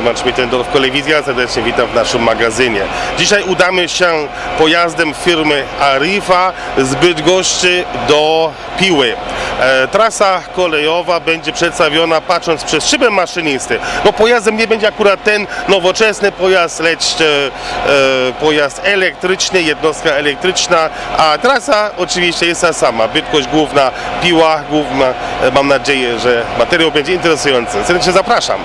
Herman Schmittendorf, Telewizja. Serdecznie witam w naszym magazynie. Dzisiaj udamy się pojazdem firmy Arriva z Bydgoszczy do Piły. E, trasa kolejowa będzie przedstawiona patrząc przez szybę maszynisty. No pojazdem nie będzie akurat ten nowoczesny pojazd, lecz e, e, pojazd elektryczny, jednostka elektryczna, a trasa oczywiście jest ta sama. Bydgoszcz główna, Piła główna. Mam nadzieję, że materiał będzie interesujący. Serdecznie zapraszam.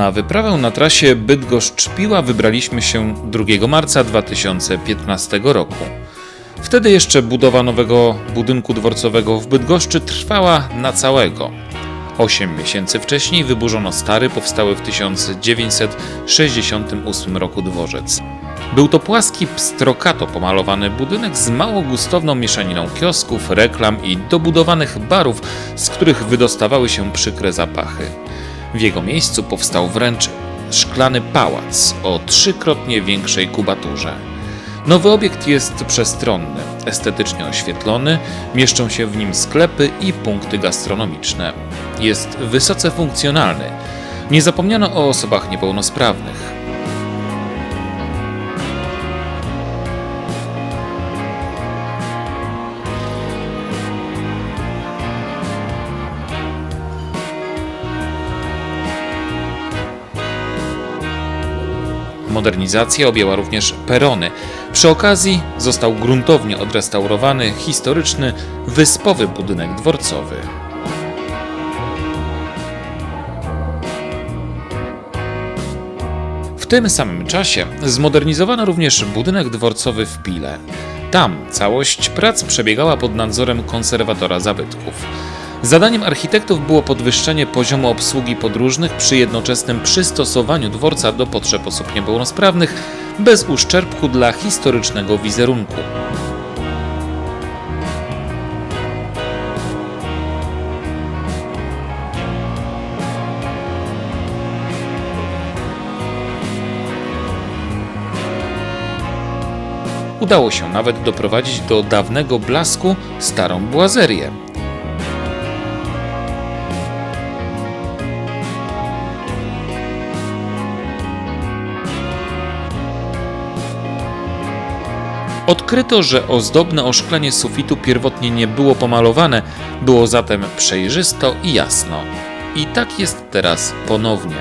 Na wyprawę na trasie Bydgoszcz-Piła wybraliśmy się 2 marca 2015 roku. Wtedy jeszcze budowa nowego budynku dworcowego w Bydgoszczy trwała na całego. Osiem miesięcy wcześniej wyburzono stary, powstały w 1968 roku dworzec. Był to płaski pstrokato pomalowany budynek z mało gustowną mieszaniną kiosków, reklam i dobudowanych barów, z których wydostawały się przykre zapachy. W jego miejscu powstał wręcz szklany pałac o trzykrotnie większej kubaturze. Nowy obiekt jest przestronny, estetycznie oświetlony, mieszczą się w nim sklepy i punkty gastronomiczne. Jest wysoce funkcjonalny. Nie zapomniano o osobach niepełnosprawnych. Modernizacja objęła również perony. Przy okazji został gruntownie odrestaurowany historyczny wyspowy budynek dworcowy. W tym samym czasie zmodernizowano również budynek dworcowy w Pile. Tam całość prac przebiegała pod nadzorem konserwatora zabytków. Zadaniem architektów było podwyższenie poziomu obsługi podróżnych przy jednoczesnym przystosowaniu dworca do potrzeb osób niepełnosprawnych, bez uszczerbku dla historycznego wizerunku. Udało się nawet doprowadzić do dawnego blasku starą błazerię. Odkryto, że ozdobne oszklenie sufitu pierwotnie nie było pomalowane, było zatem przejrzysto i jasno. I tak jest teraz ponownie.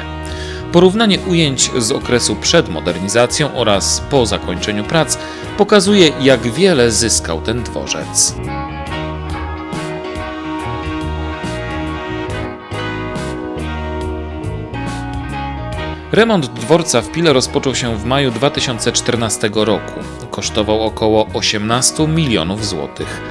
Porównanie ujęć z okresu przed modernizacją oraz po zakończeniu prac pokazuje, jak wiele zyskał ten dworzec. Remont dworca w Pile rozpoczął się w maju 2014 roku. Kosztował około 18 milionów złotych.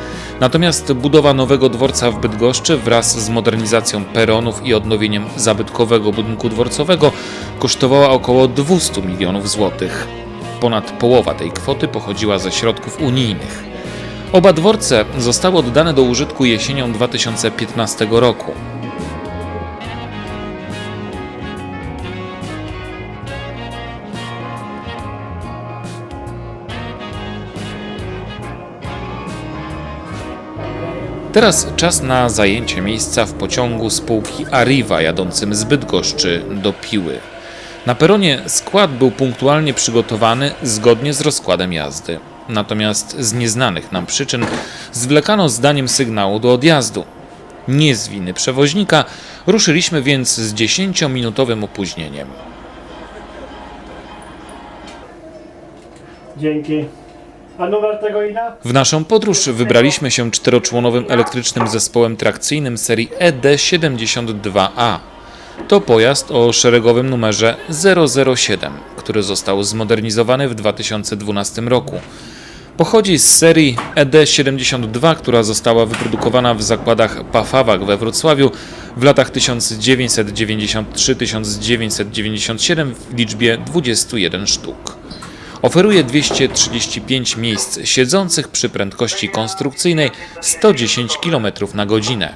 Natomiast budowa nowego dworca w Bydgoszczy wraz z modernizacją peronów i odnowieniem zabytkowego budynku dworcowego kosztowała około 200 milionów złotych. Ponad połowa tej kwoty pochodziła ze środków unijnych. Oba dworce zostały oddane do użytku jesienią 2015 roku. Teraz czas na zajęcie miejsca w pociągu spółki Arriva jadącym z Bydgoszczy do Piły. Na peronie skład był punktualnie przygotowany zgodnie z rozkładem jazdy. Natomiast z nieznanych nam przyczyn zwlekano zdaniem sygnału do odjazdu. Nie z winy przewoźnika, ruszyliśmy więc z 10-minutowym opóźnieniem. Dzięki. W naszą podróż wybraliśmy się czteroczłonowym elektrycznym zespołem trakcyjnym serii E ED72A. To pojazd o szeregowym numerze 007, który został zmodernizowany w 2012 roku. Pochodzi z serii E ED72, która została wyprodukowana w zakładach Pafawak we Wrocławiu w latach 1993-1997 w liczbie 21 sztuk. Oferuje 235 miejsc siedzących przy prędkości konstrukcyjnej 110 km na godzinę.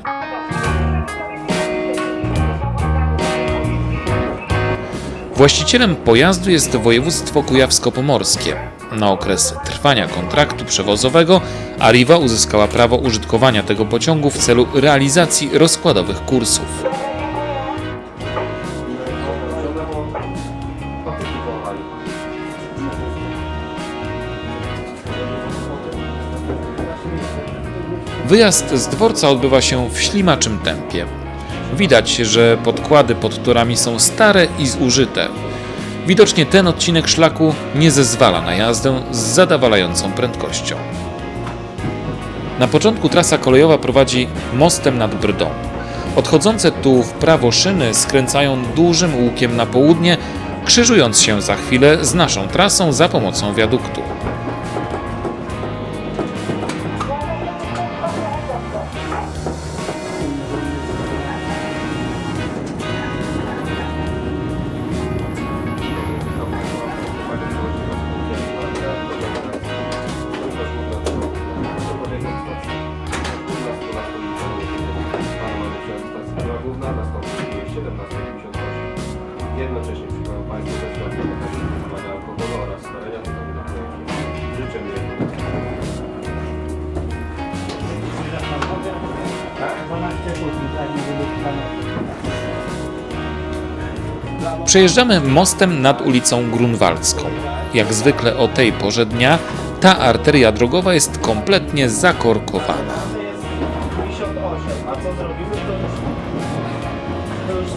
Właścicielem pojazdu jest województwo kujawsko-pomorskie. Na okres trwania kontraktu przewozowego Arriva uzyskała prawo użytkowania tego pociągu w celu realizacji rozkładowych kursów. Wyjazd z dworca odbywa się w ślimaczym tempie. Widać, że podkłady pod torami są stare i zużyte. Widocznie ten odcinek szlaku nie zezwala na jazdę z zadawalającą prędkością. Na początku trasa kolejowa prowadzi mostem nad Brdą. Odchodzące tu w prawo szyny skręcają dużym łukiem na południe, krzyżując się za chwilę z naszą trasą za pomocą wiaduktu. Przejeżdżamy mostem nad ulicą Grunwaldzką. Jak zwykle o tej porze dnia ta arteria drogowa jest kompletnie zakorkowana. Jest 58, a co zrobimy to już... To już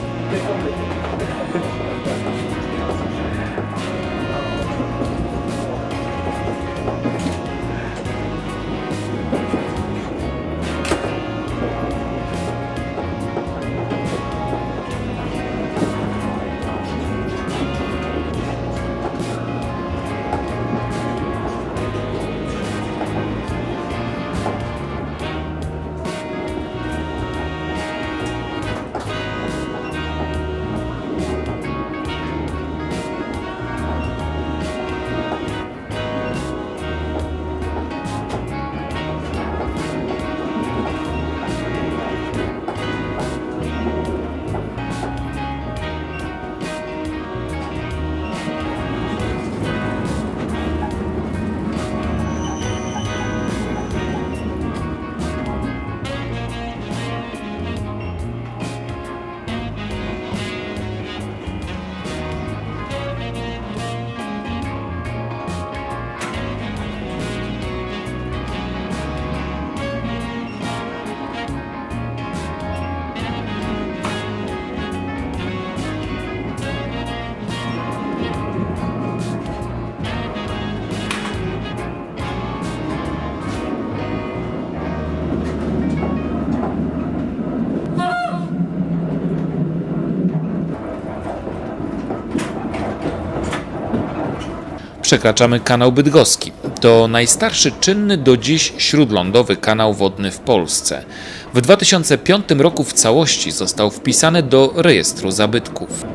Przekraczamy kanał Bydgoski. To najstarszy czynny do dziś śródlądowy kanał wodny w Polsce. W 2005 roku w całości został wpisany do rejestru zabytków.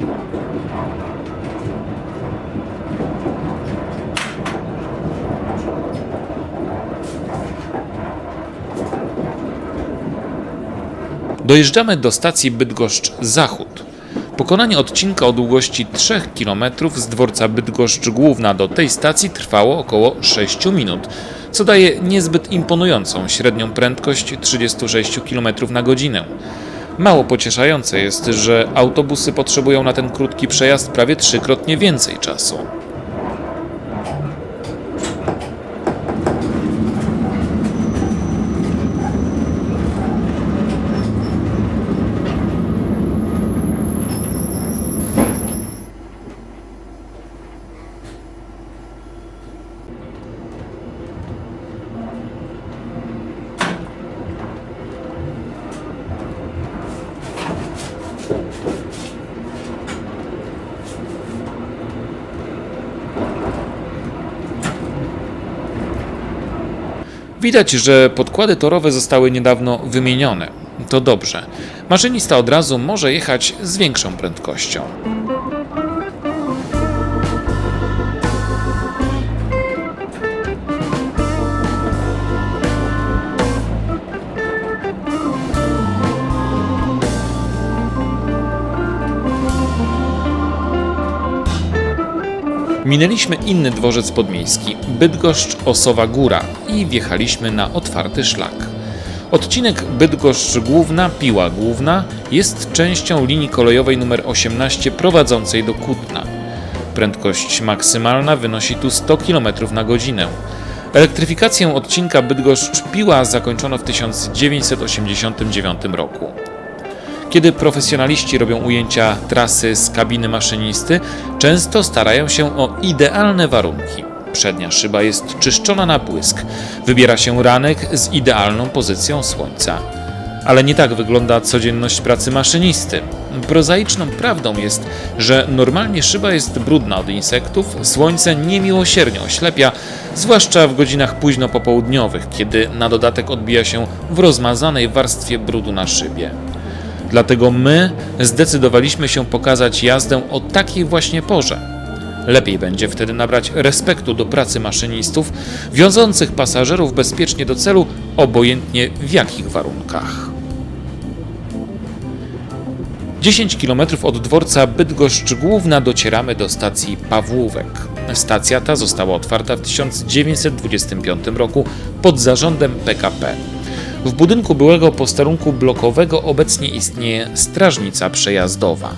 Dojeżdżamy do stacji Bydgoszcz Zachód. Pokonanie odcinka o długości 3 km z dworca Bydgoszcz Główna do tej stacji trwało około 6 minut, co daje niezbyt imponującą średnią prędkość 36 km na godzinę. Mało pocieszające jest, że autobusy potrzebują na ten krótki przejazd prawie trzykrotnie więcej czasu. Widać, że podkłady torowe zostały niedawno wymienione. To dobrze. Maszynista od razu może jechać z większą prędkością. Minęliśmy inny dworzec podmiejski, Bydgoszcz Osowa Góra i wjechaliśmy na otwarty szlak. Odcinek Bydgoszcz Główna Piła Główna jest częścią linii kolejowej nr 18 prowadzącej do Kutna. Prędkość maksymalna wynosi tu 100 km na godzinę. Elektryfikację odcinka Bydgoszcz-Piła zakończono w 1989 roku. Kiedy profesjonaliści robią ujęcia trasy z kabiny maszynisty, często starają się o idealne warunki. Przednia szyba jest czyszczona na błysk, wybiera się ranek z idealną pozycją słońca. Ale nie tak wygląda codzienność pracy maszynisty. Prozaiczną prawdą jest, że normalnie szyba jest brudna od insektów, słońce niemiłosiernie oślepia, zwłaszcza w godzinach późno popołudniowych, kiedy na dodatek odbija się w rozmazanej warstwie brudu na szybie. Dlatego my zdecydowaliśmy się pokazać jazdę o takiej właśnie porze. Lepiej będzie wtedy nabrać respektu do pracy maszynistów, wiążących pasażerów bezpiecznie do celu, obojętnie w jakich warunkach. 10 km od dworca Bydgoszcz Główna docieramy do stacji Pawłówek. Stacja ta została otwarta w 1925 roku pod zarządem PKP. W budynku byłego posterunku blokowego obecnie istnieje strażnica przejazdowa.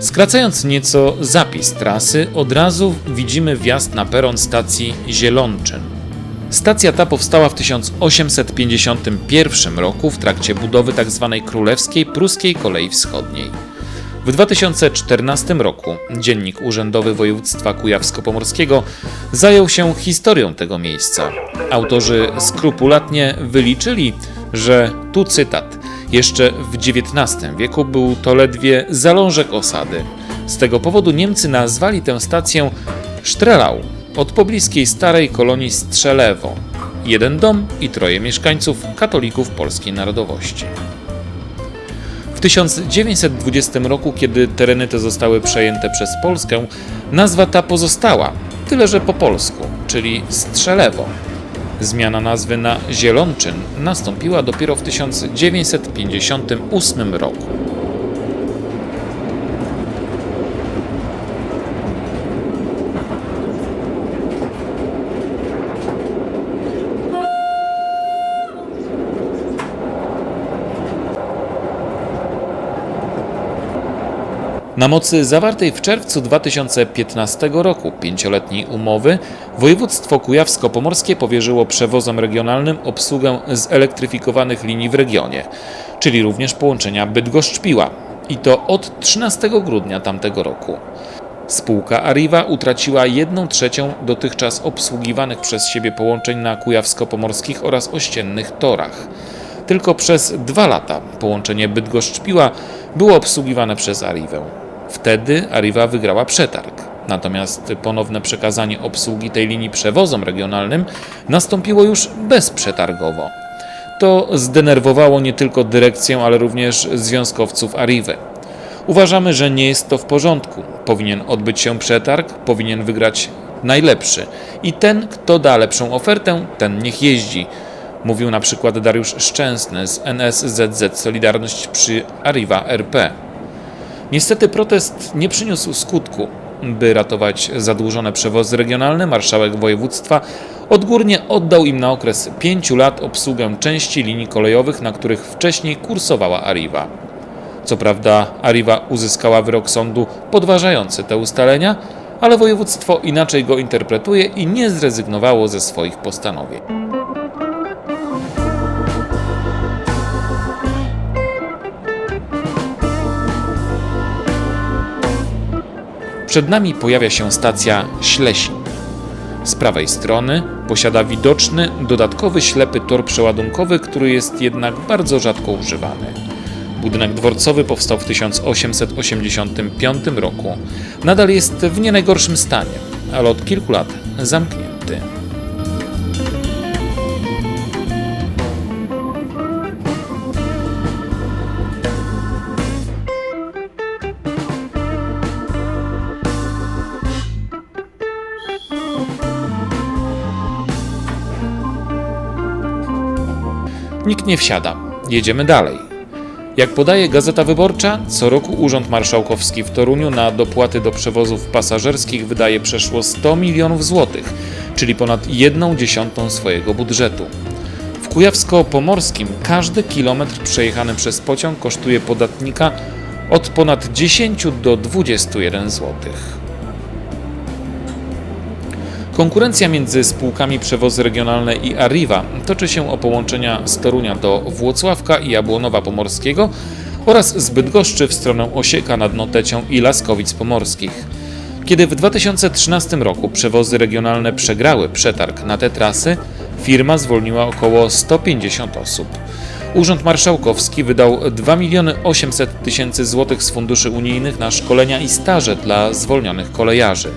Skracając nieco zapis trasy, od razu widzimy wjazd na peron stacji Zielonczyn. Stacja ta powstała w 1851 roku w trakcie budowy tzw. Królewskiej Pruskiej Kolei Wschodniej. W 2014 roku Dziennik Urzędowy Województwa Kujawsko-Pomorskiego zajął się historią tego miejsca. Autorzy skrupulatnie wyliczyli, że tu cytat jeszcze w XIX wieku był to ledwie zalążek osady. Z tego powodu Niemcy nazwali tę stację Strelau od pobliskiej starej kolonii Strzelewo. Jeden dom i troje mieszkańców katolików polskiej narodowości. W 1920 roku, kiedy tereny te zostały przejęte przez Polskę, nazwa ta pozostała, tyle że po polsku, czyli Strzelewo. Zmiana nazwy na Zielonczyn nastąpiła dopiero w 1958 roku. Na mocy zawartej w czerwcu 2015 roku pięcioletniej umowy województwo kujawsko-pomorskie powierzyło przewozom regionalnym obsługę zelektryfikowanych linii w regionie, czyli również połączenia Bydgoszcz-Piła i to od 13 grudnia tamtego roku. Spółka Arriva utraciła 1 trzecią dotychczas obsługiwanych przez siebie połączeń na kujawsko-pomorskich oraz ościennych torach. Tylko przez dwa lata połączenie Bydgoszcz-Piła było obsługiwane przez Arrivę. Wtedy Arriva wygrała przetarg. Natomiast ponowne przekazanie obsługi tej linii przewozom regionalnym nastąpiło już bezprzetargowo. To zdenerwowało nie tylko dyrekcję, ale również związkowców Arrivy. Uważamy, że nie jest to w porządku. Powinien odbyć się przetarg, powinien wygrać najlepszy. I ten, kto da lepszą ofertę, ten niech jeździ. Mówił na przykład Dariusz Szczęsny z NSZZ Solidarność przy Arriva RP. Niestety protest nie przyniósł skutku. By ratować zadłużone przewozy regionalne, marszałek województwa odgórnie oddał im na okres pięciu lat obsługę części linii kolejowych, na których wcześniej kursowała Arriva. Co prawda Arriva uzyskała wyrok sądu podważający te ustalenia, ale województwo inaczej go interpretuje i nie zrezygnowało ze swoich postanowień. Przed nami pojawia się stacja Ślesin. Z prawej strony posiada widoczny, dodatkowy ślepy tor przeładunkowy, który jest jednak bardzo rzadko używany. Budynek dworcowy powstał w 1885 roku. Nadal jest w nie najgorszym stanie, ale od kilku lat zamknięty. Nie wsiada. Jedziemy dalej. Jak podaje Gazeta Wyborcza, co roku Urząd Marszałkowski w Toruniu na dopłaty do przewozów pasażerskich wydaje przeszło 100 milionów złotych, czyli ponad 1 dziesiątą swojego budżetu. W Kujawsko-Pomorskim każdy kilometr przejechany przez pociąg kosztuje podatnika od ponad 10 do 21 złotych. Konkurencja między spółkami przewozy regionalne i Arriva toczy się o połączenia z Torunia do Włocławka i Jabłonowa Pomorskiego oraz z Bydgoszczy w stronę Osieka nad Notecią i Laskowic Pomorskich. Kiedy w 2013 roku przewozy regionalne przegrały przetarg na te trasy, firma zwolniła około 150 osób. Urząd Marszałkowski wydał 2 miliony 800 tysięcy złotych z funduszy unijnych na szkolenia i staże dla zwolnionych kolejarzy.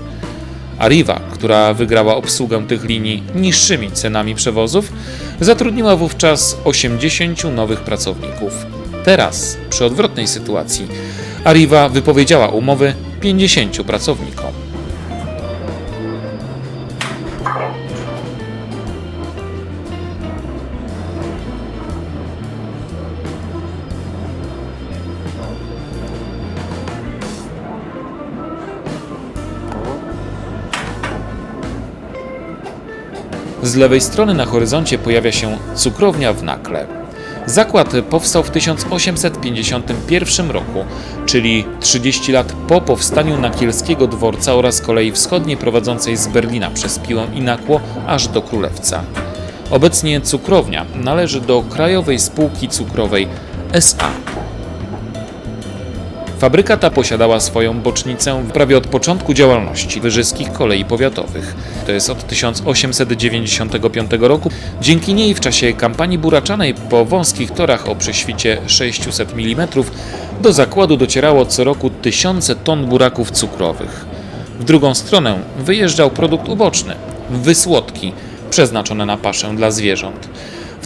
Arriva, która wygrała obsługę tych linii niższymi cenami przewozów, zatrudniła wówczas 80 nowych pracowników. Teraz, przy odwrotnej sytuacji, Arriva wypowiedziała umowy 50 pracownikom. Z lewej strony na horyzoncie pojawia się cukrownia w Nakle. Zakład powstał w 1851 roku, czyli 30 lat po powstaniu Nakielskiego Dworca oraz kolei wschodniej prowadzącej z Berlina przez Piłę i Nakło aż do Królewca. Obecnie cukrownia należy do Krajowej Spółki Cukrowej SA. Fabryka ta posiadała swoją bocznicę prawie od początku działalności Wyżyskich Kolei Powiatowych, to jest od 1895 roku. Dzięki niej w czasie kampanii buraczanej po wąskich torach o prześwicie 600 mm do zakładu docierało co roku tysiące ton buraków cukrowych. W drugą stronę wyjeżdżał produkt uboczny wysłodki, przeznaczone na paszę dla zwierząt.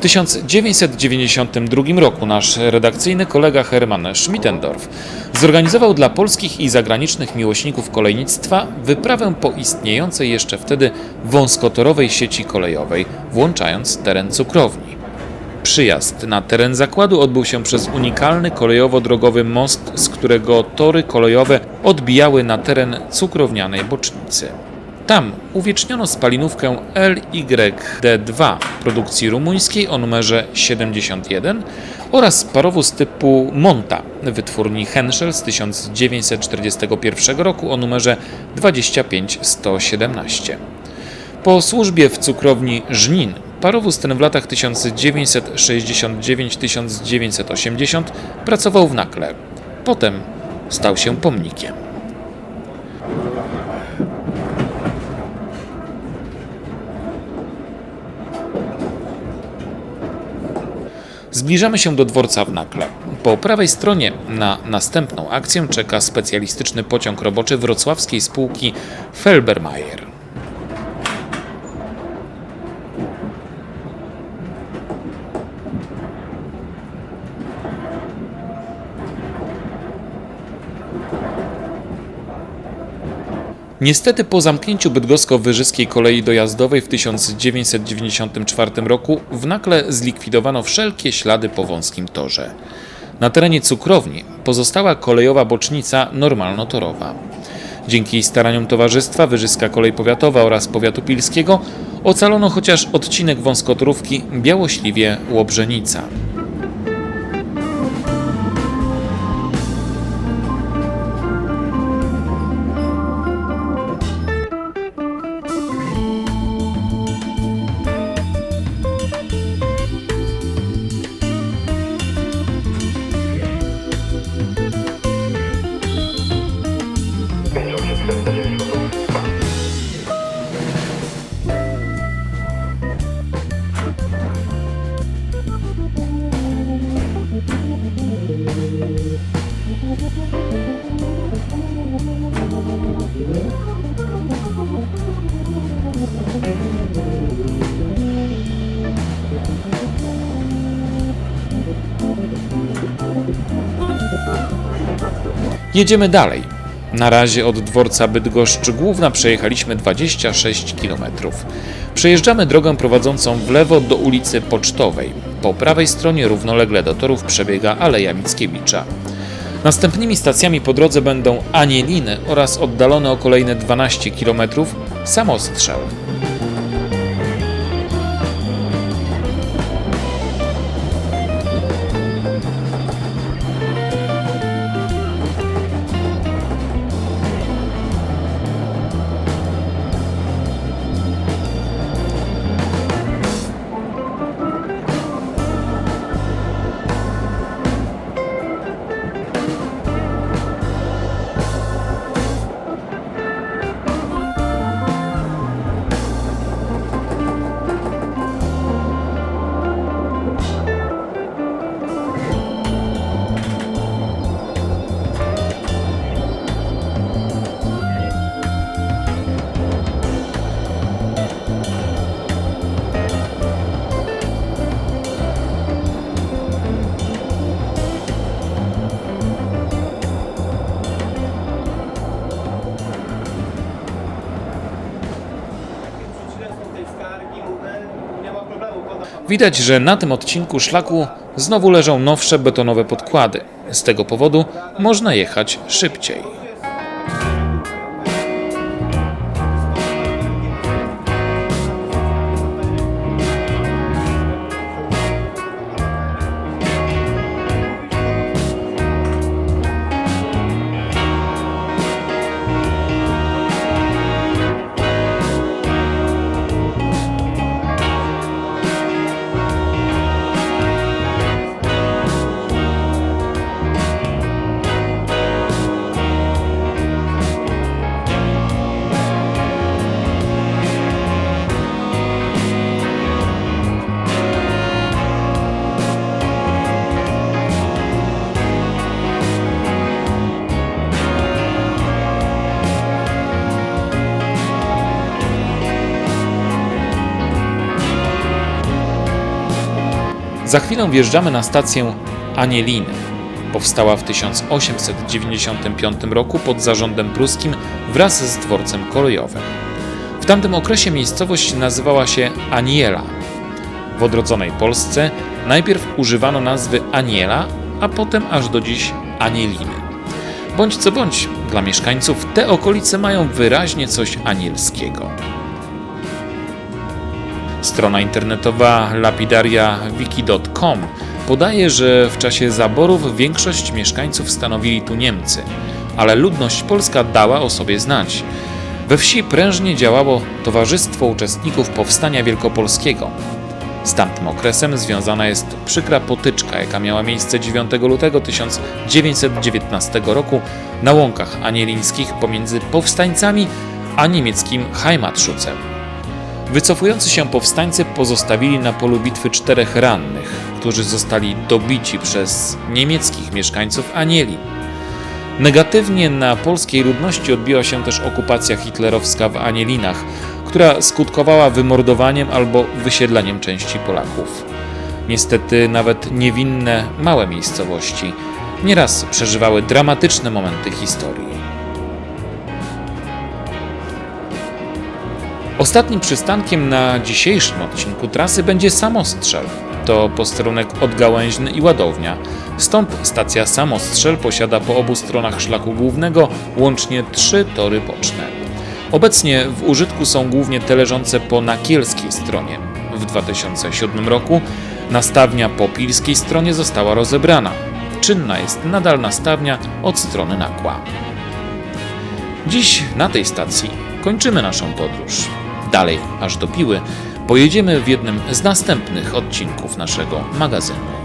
W 1992 roku nasz redakcyjny kolega Hermann Schmittendorf zorganizował dla polskich i zagranicznych miłośników kolejnictwa wyprawę po istniejącej jeszcze wtedy wąskotorowej sieci kolejowej, włączając teren cukrowni. Przyjazd na teren zakładu odbył się przez unikalny kolejowo-drogowy most, z którego tory kolejowe odbijały na teren cukrownianej bocznicy. Tam uwieczniono spalinówkę LYD2 produkcji rumuńskiej o numerze 71 oraz parowóz typu Monta wytwórni Henschel z 1941 roku o numerze 25117. Po służbie w cukrowni Żnin parowóz ten w latach 1969-1980 pracował w Nakle. Potem stał się pomnikiem. Zbliżamy się do dworca w Nakle. Po prawej stronie na następną akcję czeka specjalistyczny pociąg roboczy wrocławskiej spółki Felbermayer. Niestety po zamknięciu bydgosko-wyżyskiej kolei dojazdowej w 1994 roku w Nakle zlikwidowano wszelkie ślady po wąskim torze. Na terenie cukrowni pozostała kolejowa bocznica normalnotorowa. Dzięki staraniom towarzystwa Wyżyska Kolej Powiatowa oraz Powiatu Pilskiego ocalono chociaż odcinek wąskotorówki Białośliwie-Łobrzenica. Jedziemy dalej. Na razie od dworca Bydgoszcz Główna przejechaliśmy 26 km. Przejeżdżamy drogę prowadzącą w lewo do ulicy Pocztowej. Po prawej stronie równolegle do torów przebiega Aleja Mickiewicza. Następnymi stacjami po drodze będą Anieliny oraz oddalone o kolejne 12 km Samostrzel. Widać, że na tym odcinku szlaku znowu leżą nowsze betonowe podkłady. Z tego powodu można jechać szybciej. Za chwilę wjeżdżamy na stację Anieliny. Powstała w 1895 roku pod zarządem pruskim wraz z dworcem kolejowym. W tamtym okresie miejscowość nazywała się Aniela. W odrodzonej Polsce najpierw używano nazwy Aniela, a potem aż do dziś Anieliny. Bądź co bądź, dla mieszkańców te okolice mają wyraźnie coś anielskiego. Strona internetowa lapidariawiki.com podaje, że w czasie zaborów większość mieszkańców stanowili tu Niemcy, ale ludność polska dała o sobie znać. We wsi prężnie działało Towarzystwo Uczestników Powstania Wielkopolskiego. Z tamtym okresem związana jest przykra potyczka, jaka miała miejsce 9 lutego 1919 roku na łąkach anielińskich pomiędzy powstańcami a niemieckim Heimatschutzem. Wycofujący się powstańcy pozostawili na polu bitwy czterech rannych, którzy zostali dobici przez niemieckich mieszkańców Anieli. Negatywnie na polskiej ludności odbiła się też okupacja hitlerowska w Anielinach, która skutkowała wymordowaniem albo wysiedleniem części Polaków. Niestety nawet niewinne, małe miejscowości nieraz przeżywały dramatyczne momenty historii. Ostatnim przystankiem na dzisiejszym odcinku trasy będzie Samostrzel. To posterunek odgałęźny i ładownia. Stąd stacja Samostrzel posiada po obu stronach szlaku głównego łącznie trzy tory boczne. Obecnie w użytku są głównie te leżące po nakielskiej stronie. W 2007 roku nastawnia po pilskiej stronie została rozebrana. Czynna jest nadal nastawnia od strony Nakła. Dziś na tej stacji kończymy naszą podróż. Dalej, aż do Piły, pojedziemy w jednym z następnych odcinków naszego magazynu.